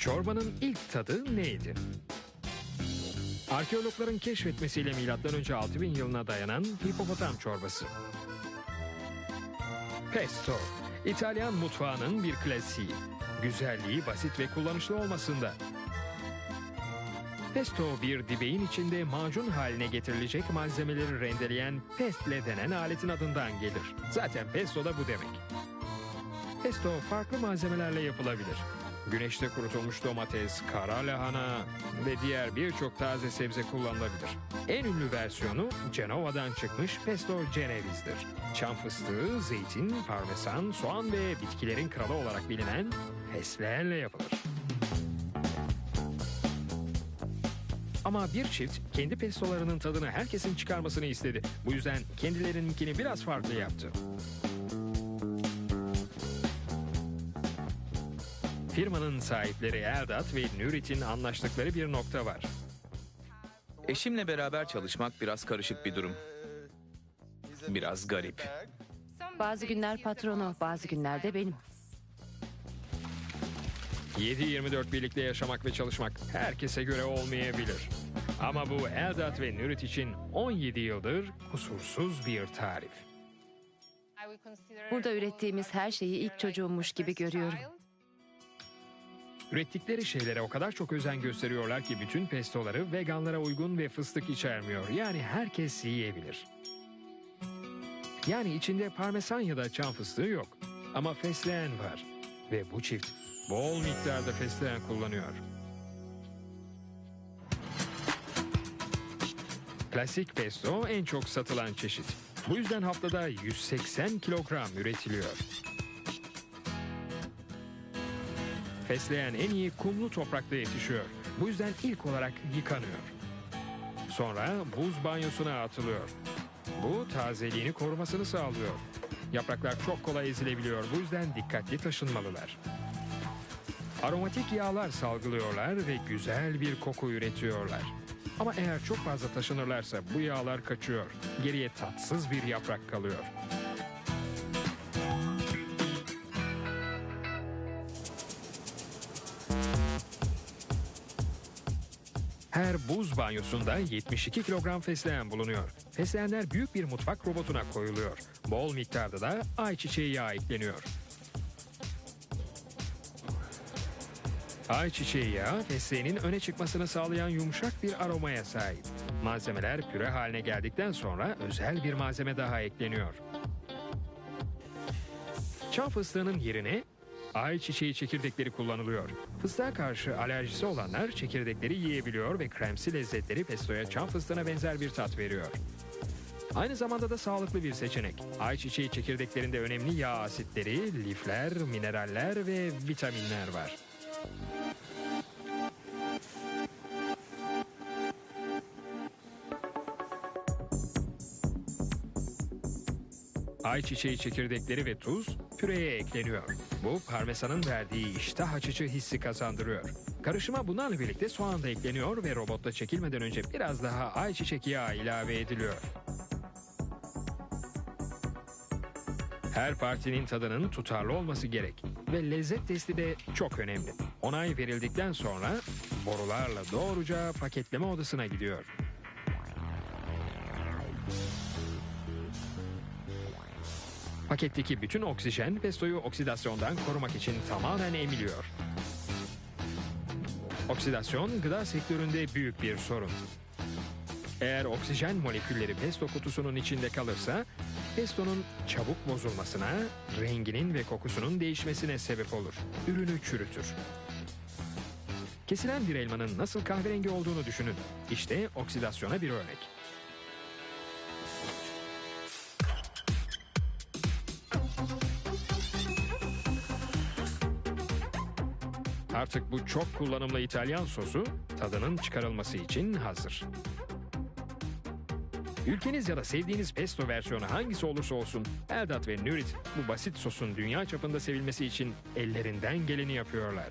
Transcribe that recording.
Çorbanın ilk tadı neydi? Arkeologların keşfetmesiyle M.Ö. 6000 yılına dayanan hipopotam çorbası. Pesto, İtalyan mutfağının bir klasiği. Güzelliği basit ve kullanışlı olmasında. Pesto bir dibeğin içinde macun haline getirilecek malzemeleri rendeleyen pestle denen aletin adından gelir. Zaten pesto da bu demek. Pesto farklı malzemelerle yapılabilir. Güneşte kurutulmuş domates, kara lahana ve diğer birçok taze sebze kullanılabilir. En ünlü versiyonu Cenova'dan çıkmış pesto cenevizdir. Çam fıstığı, zeytin, parmesan, soğan ve bitkilerin kralı olarak bilinen fesleğenle yapılır. Ama bir çift kendi pestolarının tadını herkesin çıkarmasını istedi. Bu yüzden kendilerininkini biraz farklı yaptı. Firmanın sahipleri Erdat ve Nürit'in anlaştıkları bir nokta var. Eşimle beraber çalışmak biraz karışık bir durum. Biraz garip. Bazı günler patronu, bazı günlerde benim. 7-24 birlikte yaşamak ve çalışmak herkese göre olmayabilir. Ama bu Erdat ve Nürit için 17 yıldır kusursuz bir tarif. Burada ürettiğimiz her şeyi ilk çocuğummuş gibi görüyorum. Ürettikleri şeylere o kadar çok özen gösteriyorlar ki bütün pestoları veganlara uygun ve fıstık içermiyor. Yani herkes yiyebilir. Yani içinde parmesan ya da çam fıstığı yok. Ama fesleğen var. Ve bu çift bol miktarda fesleğen kullanıyor. Klasik pesto en çok satılan çeşit. Bu yüzden haftada 180 kilogram üretiliyor. Fesleğen en iyi kumlu toprakta yetişiyor. Bu yüzden ilk olarak yıkanıyor. Sonra buz banyosuna atılıyor. Bu tazeliğini korumasını sağlıyor. Yapraklar çok kolay ezilebiliyor. Bu yüzden dikkatli taşınmalılar. Aromatik yağlar salgılıyorlar ve güzel bir koku üretiyorlar. Ama eğer çok fazla taşınırlarsa bu yağlar kaçıyor. Geriye tatsız bir yaprak kalıyor. Her buz banyosunda 72 kilogram fesleğen bulunuyor. Fesleğenler büyük bir mutfak robotuna koyuluyor. Bol miktarda da ayçiçeği yağı ekleniyor. Ayçiçeği yağı fesleğenin öne çıkmasını sağlayan yumuşak bir aromaya sahip. Malzemeler püre haline geldikten sonra özel bir malzeme daha ekleniyor. Çam fıstığının yerine ayçiçeği çekirdekleri kullanılıyor. Fıstığa karşı alerjisi olanlar çekirdekleri yiyebiliyor ve kremsi lezzetleri pestoya çam fıstığına benzer bir tat veriyor. Aynı zamanda da sağlıklı bir seçenek. Ayçiçeği çekirdeklerinde önemli yağ asitleri, lifler, mineraller ve vitaminler var. Ayçiçeği çekirdekleri ve tuz püreye ekleniyor. Bu parmesanın verdiği iştah açıcı hissi kazandırıyor. Karışıma bunlarla birlikte soğan da ekleniyor ve robotta çekilmeden önce biraz daha ayçiçek yağı ilave ediliyor. Her partinin tadının tutarlı olması gerek ve lezzet testi de çok önemli. Onay verildikten sonra borularla doğruca paketleme odasına gidiyor. Paketteki bütün oksijen pestoyu oksidasyondan korumak için tamamen emiliyor. Oksidasyon gıda sektöründe büyük bir sorun. Eğer oksijen molekülleri pesto kutusunun içinde kalırsa pestonun çabuk bozulmasına, renginin ve kokusunun değişmesine sebep olur. Ürünü çürütür. Kesilen bir elmanın nasıl kahverengi olduğunu düşünün. İşte oksidasyona bir örnek. Artık bu çok kullanımlı İtalyan sosu tadının çıkarılması için hazır. Ülkeniz ya da sevdiğiniz pesto versiyonu hangisi olursa olsun Erdat ve Nürit bu basit sosun dünya çapında sevilmesi için ellerinden geleni yapıyorlar.